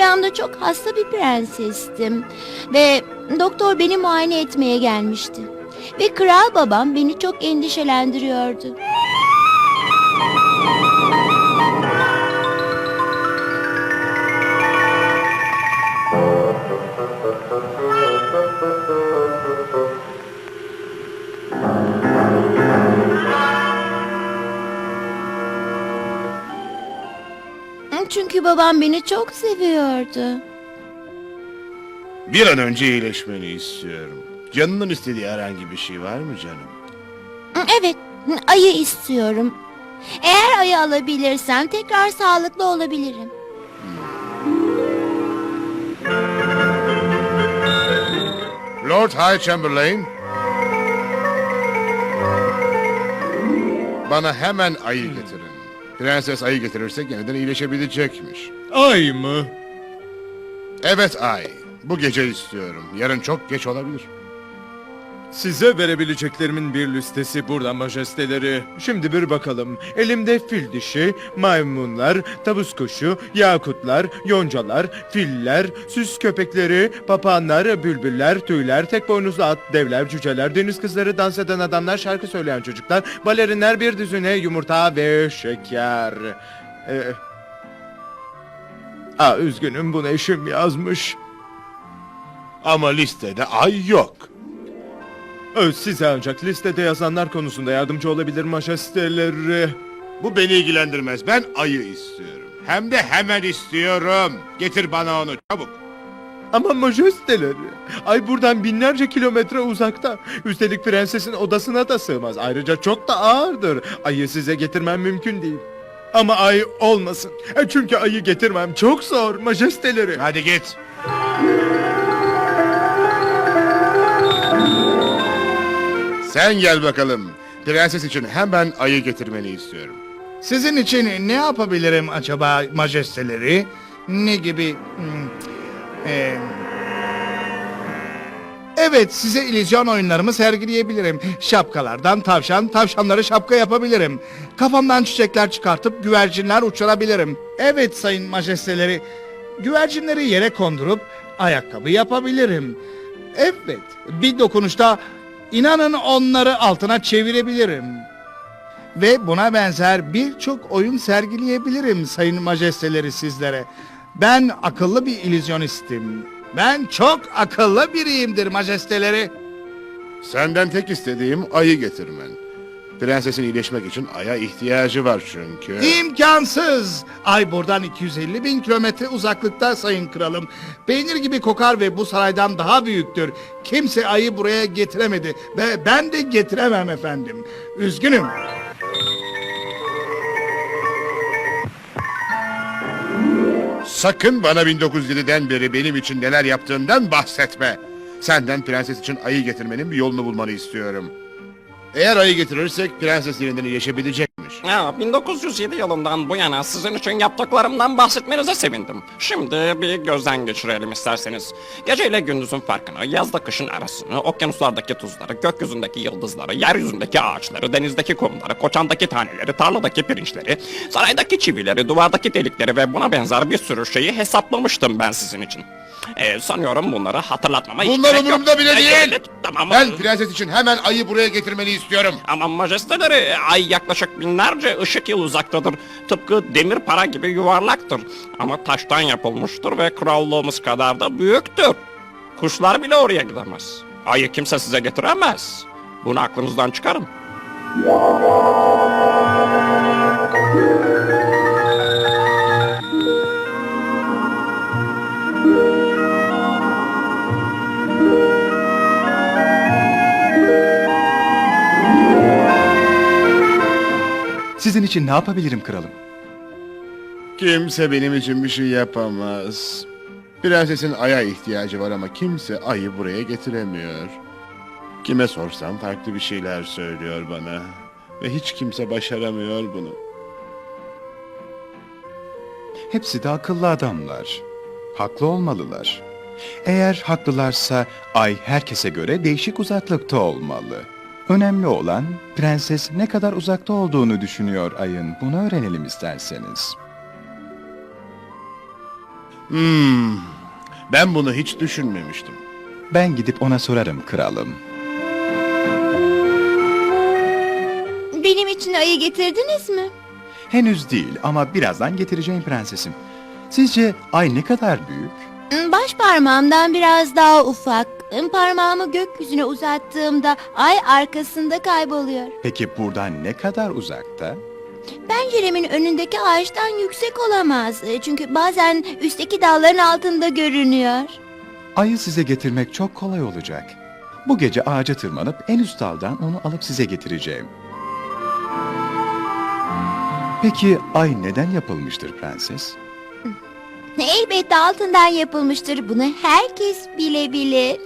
rüyamda çok hasta bir prensestim. Ve doktor beni muayene etmeye gelmişti. Ve kral babam beni çok endişelendiriyordu. Çünkü babam beni çok seviyordu. Bir an önce iyileşmeni istiyorum. Canının istediği herhangi bir şey var mı canım? Evet, ayı istiyorum. Eğer ayı alabilirsem tekrar sağlıklı olabilirim. Lord High Chamberlain. Bana hemen ayı getirin. Prenses ayı getirirsek yeniden iyileşebilecekmiş. Ay mı? Evet ay. Bu gece istiyorum. Yarın çok geç olabilir. Size verebileceklerimin bir listesi burada majesteleri. Şimdi bir bakalım. Elimde fil dişi, maymunlar, tavus kuşu, yakutlar, yoncalar, filler, süs köpekleri, papağanlar, bülbüller, tüyler, tek boynuzlu at, devler, cüceler, deniz kızları, dans eden adamlar, şarkı söyleyen çocuklar, balerinler, bir düzine yumurta ve şeker. Ee, Aa, üzgünüm bunu eşim yazmış. Ama listede ay yok. Ö, Size ancak listede yazanlar konusunda yardımcı olabilir majesteleri. Bu beni ilgilendirmez. Ben ayı istiyorum. Hem de hemen istiyorum. Getir bana onu çabuk. Ama majesteleri, ay buradan binlerce kilometre uzakta. Üstelik prensesin odasına da sığmaz. Ayrıca çok da ağırdır. Ayı size getirmem mümkün değil. Ama ay olmasın. E, Çünkü ayı getirmem çok zor majesteleri. Hadi git. Sen gel bakalım. Prenses için hemen ayı getirmeni istiyorum. Sizin için ne yapabilirim acaba majesteleri? Ne gibi... hmm, e, Evet size illüzyon oyunlarımı sergileyebilirim. Şapkalardan tavşan, tavşanları şapka yapabilirim. Kafamdan çiçekler çıkartıp güvercinler uçurabilirim. Evet sayın majesteleri, güvercinleri yere kondurup ayakkabı yapabilirim. Evet, bir dokunuşta inanın onları altına çevirebilirim. Ve buna benzer birçok oyun sergileyebilirim sayın majesteleri sizlere. Ben akıllı bir illüzyonistim. Ben çok akıllı biriyimdir majesteleri. Senden tek istediğim ayı getirmen. Prensesin iyileşmek için aya ihtiyacı var çünkü. İmkansız. Ay buradan 250 bin kilometre uzaklıkta sayın kralım. Peynir gibi kokar ve bu saraydan daha büyüktür. Kimse ayı buraya getiremedi ve ben de getiremem efendim. Üzgünüm. Sakın bana 1907'den beri benim için neler yaptığından bahsetme. Senden prenses için ayı getirmenin bir yolunu bulmanı istiyorum. Eğer ayı getirirsek prenses yeniden iyileşebilecekmiş. Ya, 1907 yılından bu yana sizin için yaptıklarımdan bahsetmenize sevindim. Şimdi bir gözden geçirelim isterseniz. Gece ile gündüzün farkını, yazda kışın arasını, okyanuslardaki tuzları, gökyüzündeki yıldızları, yeryüzündeki ağaçları, denizdeki kumları, koçandaki taneleri, tarladaki pirinçleri, saraydaki çivileri, duvardaki delikleri ve buna benzer bir sürü şeyi hesaplamıştım ben sizin için. Ee, sanıyorum bunları hatırlatmama hiç Bunlar gerek yok. umurumda bile Ee, değil. evet, Tamam. Ben prenses için hemen ayı buraya getirmeni istiyorum. Ama majesteleri ay yaklaşık binlerce ışık yıl uzaktadır. Tıpkı demir para gibi yuvarlaktır. Ama taştan yapılmıştır ve krallığımız kadar da büyüktür. Kuşlar bile oraya gidemez. Ayı kimse size getiremez. Bunu aklınızdan çıkarın. Sizin için ne yapabilirim kralım? Kimse benim için bir şey yapamaz. Prensesin aya ihtiyacı var ama kimse ayı buraya getiremiyor. Kime sorsam farklı bir şeyler söylüyor bana. Ve hiç kimse başaramıyor bunu. Hepsi de akıllı adamlar. Haklı olmalılar. Eğer haklılarsa ay herkese göre değişik uzaklıkta olmalı. Önemli olan prenses ne kadar uzakta olduğunu düşünüyor ayın. Bunu öğrenelim isterseniz. Hmm, ben bunu hiç düşünmemiştim. Ben gidip ona sorarım kralım. Benim için ayı getirdiniz mi? Henüz değil ama birazdan getireceğim prensesim. Sizce ay ne kadar büyük? Baş parmağımdan biraz daha ufak. Parmağımı gökyüzüne uzattığımda ay arkasında kayboluyor. Peki buradan ne kadar uzakta? Penceremin önündeki ağaçtan yüksek olamaz. Çünkü bazen üstteki dalların altında görünüyor. Ayı size getirmek çok kolay olacak. Bu gece ağaca tırmanıp en üst daldan onu alıp size getireceğim. Peki ay neden yapılmıştır prenses? Elbette altından yapılmıştır. Bunu herkes bilebilir.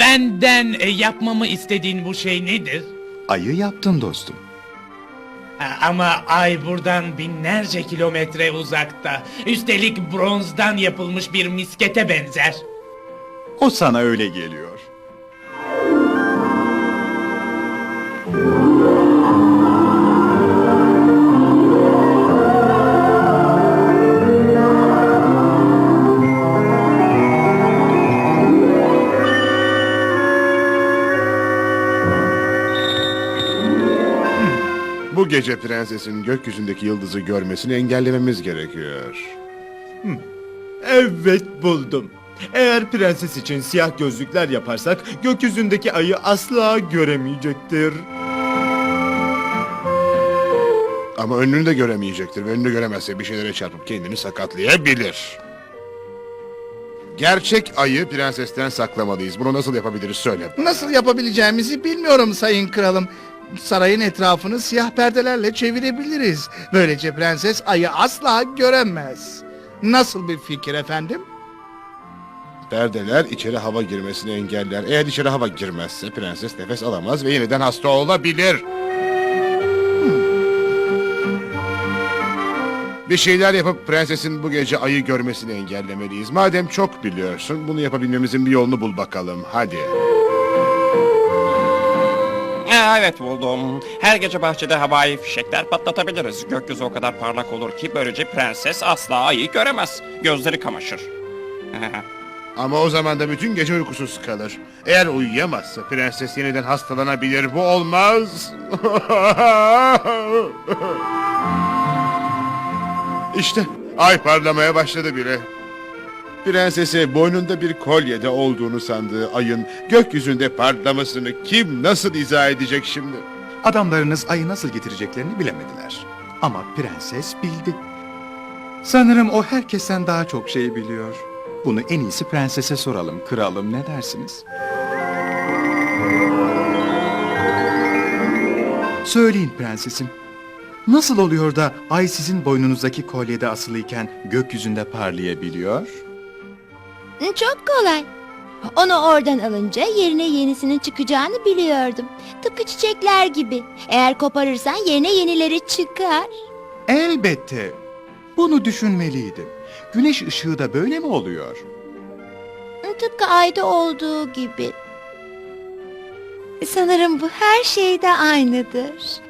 Benden e, yapmamı istediğin bu şey nedir? Ayı yaptım dostum. Ha, Ama ay buradan binlerce kilometre uzakta. Üstelik bronzdan yapılmış bir miskete benzer. O sana öyle geliyor. Bu gece prensesin gökyüzündeki yıldızı görmesini engellememiz gerekiyor. Evet buldum. Eğer prenses için siyah gözlükler yaparsak gökyüzündeki ayı asla göremeyecektir. Ama önünü de göremeyecektir ve önünü göremezse bir şeylere çarpıp kendini sakatlayabilir. Gerçek ayı prensesten saklamalıyız. Bunu nasıl yapabiliriz söyle. Nasıl yapabileceğimizi bilmiyorum sayın kralım. Sarayın etrafını siyah perdelerle çevirebiliriz. Böylece prenses ayı asla göremez. Nasıl bir fikir efendim? Perdeler içeri hava girmesini engeller. Eğer içeri hava girmezse prenses nefes alamaz ve yeniden hasta olabilir. Bir şeyler yapıp prensesin bu gece ayı görmesini engellemeliyiz. Madem çok biliyorsun, bunu yapabilmemizin bir yolunu bul bakalım. Hadi. Evet buldum. Her gece bahçede havai fişekler patlatabiliriz. Gökyüzü o kadar parlak olur ki böylece prenses asla ayı göremez. Gözleri kamaşır. Ama o zaman da bütün gece uykusuz kalır. Eğer uyuyamazsa prenses yeniden hastalanabilir. Bu olmaz. işte ay parlamaya başladı bile. Prensese boynunda bir kolyede olduğunu sandığı ayın gökyüzünde parlamasını kim nasıl izah edecek şimdi? Adamlarınız ayı nasıl getireceklerini bilemediler. Ama prenses bildi. Sanırım o herkesten daha çok şey biliyor. Bunu en iyisi prensese soralım. Kralım ne dersiniz? Söyleyin prensesim. Nasıl oluyor da ay sizin boynunuzdaki kolyede asılıyken gökyüzünde parlayabiliyor? Çok kolay. Onu oradan alınca yerine yenisinin çıkacağını biliyordum. Tıpkı çiçekler gibi. Eğer koparırsan yerine yenileri çıkar. Elbette. Bunu düşünmeliydim. Güneş ışığı da böyle mi oluyor? Tıpkı ayda olduğu gibi. Sanırım bu her şeyde aynıdır.